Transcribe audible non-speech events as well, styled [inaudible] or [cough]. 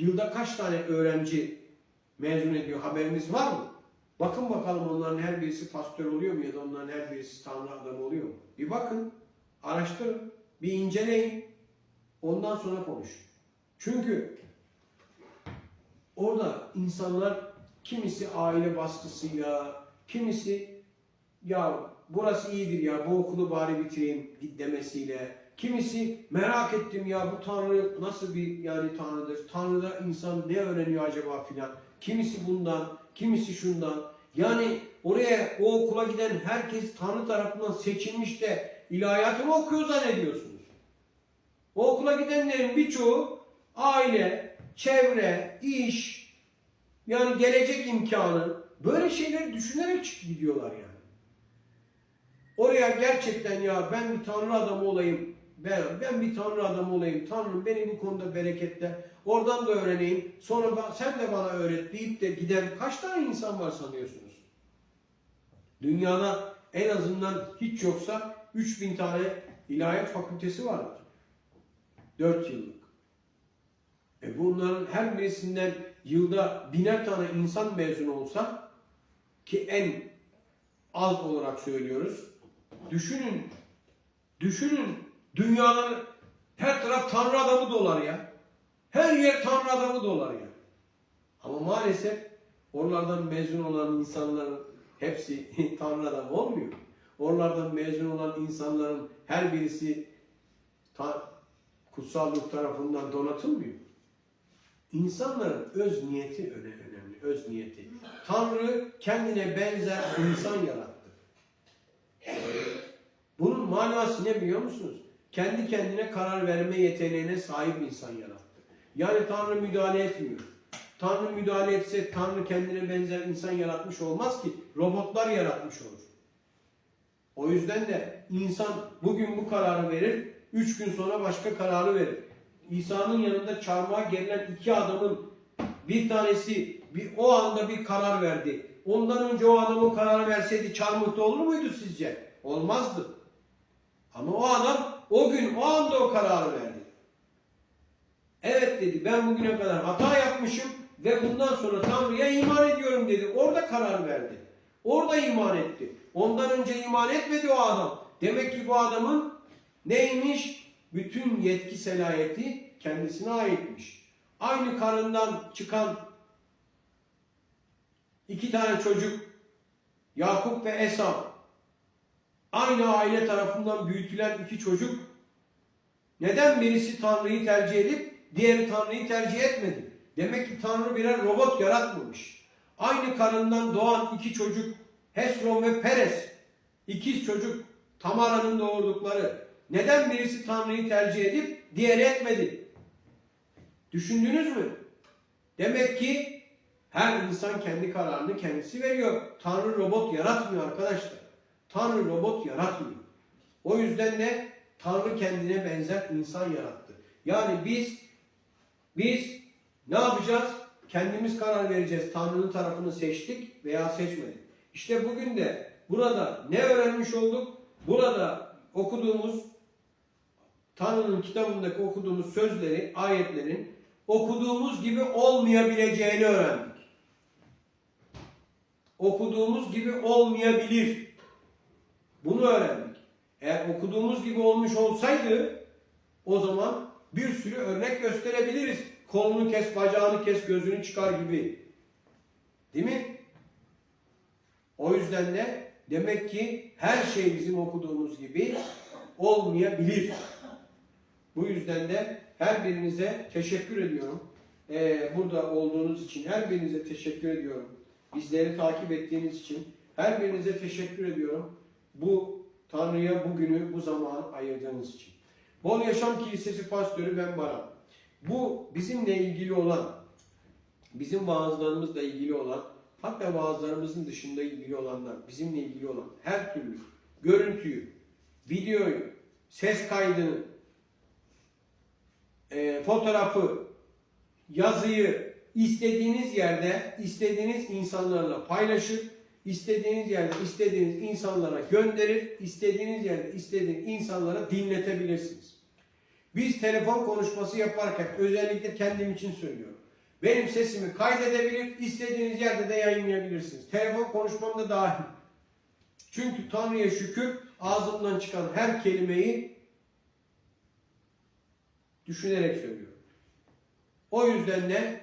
yılda kaç tane öğrenci mezun ediyor haberiniz var mı? Bakın bakalım onların her birisi pastör oluyor mu ya da onların her birisi tanrı adamı oluyor mu? Bir bakın, araştırın, bir inceleyin. Ondan sonra konuş. Çünkü orada insanlar kimisi aile baskısıyla, kimisi ya burası iyidir ya bu okulu bari bitireyim demesiyle, kimisi merak ettim ya bu Tanrı nasıl bir yani Tanrıdır, Tanrı'da insan ne öğreniyor acaba filan, kimisi bundan, kimisi şundan. Yani oraya o okula giden herkes Tanrı tarafından seçilmiş de ilahiyatı okuyor zannediyorsunuz? O okula gidenlerin birçoğu aile, çevre, iş, yani gelecek imkanı böyle şeyleri düşünerek gidiyorlar yani. Oraya gerçekten ya ben bir tanrı adamı olayım, ben, ben bir tanrı adamı olayım, tanrım beni bu konuda bereketle, oradan da öğreneyim, sonra ba- sen de bana öğret deyip de giden kaç tane insan var sanıyorsunuz? Dünyada en azından hiç yoksa 3000 tane ilahiyat fakültesi vardır. 4 yıllık. E bunların her birisinden yılda biner tane insan mezun olsa ki en az olarak söylüyoruz. Düşünün, düşünün dünyanın her taraf tanrı adamı dolar ya. Her yer tanrı adamı dolar ya. Ama maalesef oralardan mezun olan insanların hepsi [laughs] tanrı adamı olmuyor. Oralardan mezun olan insanların her birisi kutsal ruh tarafından donatılmıyor. İnsanların öz niyeti öne- önemli, öz niyeti. Tanrı kendine benzer insan yarattı. Bunun manası ne biliyor musunuz? Kendi kendine karar verme yeteneğine sahip insan yarattı. Yani Tanrı müdahale etmiyor. Tanrı müdahale etse Tanrı kendine benzer insan yaratmış olmaz ki. Robotlar yaratmış olur. O yüzden de insan bugün bu kararı verir, üç gün sonra başka kararı verir. İsa'nın yanında çarmıha gerilen iki adamın bir tanesi bir, o anda bir karar verdi. Ondan önce o adam o kararı verseydi çarmıhta olur muydu sizce? Olmazdı. Ama o adam o gün o anda o kararı verdi. Evet dedi ben bugüne kadar hata yapmışım ve bundan sonra Tanrı'ya iman ediyorum dedi. Orada karar verdi. Orada iman etti. Ondan önce iman etmedi o adam. Demek ki bu adamın neymiş? Bütün yetki selayeti kendisine aitmiş. Aynı karından çıkan iki tane çocuk Yakup ve Esau aynı aile tarafından büyütülen iki çocuk neden birisi Tanrı'yı tercih edip diğeri Tanrı'yı tercih etmedi? Demek ki Tanrı birer robot yaratmamış. Aynı karından doğan iki çocuk Hesron ve Peres ikiz çocuk Tamara'nın doğurdukları neden birisi Tanrı'yı tercih edip diğeri etmedi? Düşündünüz mü? Demek ki her insan kendi kararını kendisi veriyor. Tanrı robot yaratmıyor arkadaşlar. Tanrı robot yaratmıyor. O yüzden de Tanrı kendine benzer insan yarattı. Yani biz biz ne yapacağız? Kendimiz karar vereceğiz. Tanrı'nın tarafını seçtik veya seçmedik. İşte bugün de burada ne öğrenmiş olduk? Burada okuduğumuz Tanrı'nın kitabındaki okuduğumuz sözleri, ayetlerin okuduğumuz gibi olmayabileceğini öğrendik. Okuduğumuz gibi olmayabilir. Bunu öğrendik. Eğer okuduğumuz gibi olmuş olsaydı o zaman bir sürü örnek gösterebiliriz. Kolunu kes, bacağını kes, gözünü çıkar gibi. Değil mi? O yüzden de demek ki her şey bizim okuduğumuz gibi olmayabilir. Bu yüzden de her birinize teşekkür ediyorum. Ee, burada olduğunuz için her birinize teşekkür ediyorum. Bizleri takip ettiğiniz için her birinize teşekkür ediyorum. Bu Tanrı'ya bugünü, bu zamanı ayırdığınız için. Bol Yaşam Kilisesi pastörü ben Baran. Bu bizimle ilgili olan, bizim vaazlarımızla ilgili olan, hatta vaazlarımızın dışında ilgili olanlar, bizimle ilgili olan her türlü görüntüyü, videoyu, ses kaydını, e, fotoğrafı, yazıyı istediğiniz yerde, istediğiniz insanlarla paylaşır, istediğiniz yerde, istediğiniz insanlara gönderir, istediğiniz yerde, istediğiniz insanlara dinletebilirsiniz. Biz telefon konuşması yaparken özellikle kendim için söylüyorum. Benim sesimi kaydedebilir, istediğiniz yerde de yayınlayabilirsiniz. Telefon konuşmam da dahil. Çünkü Tanrı'ya şükür ağzımdan çıkan her kelimeyi düşünerek söylüyorum. O yüzden de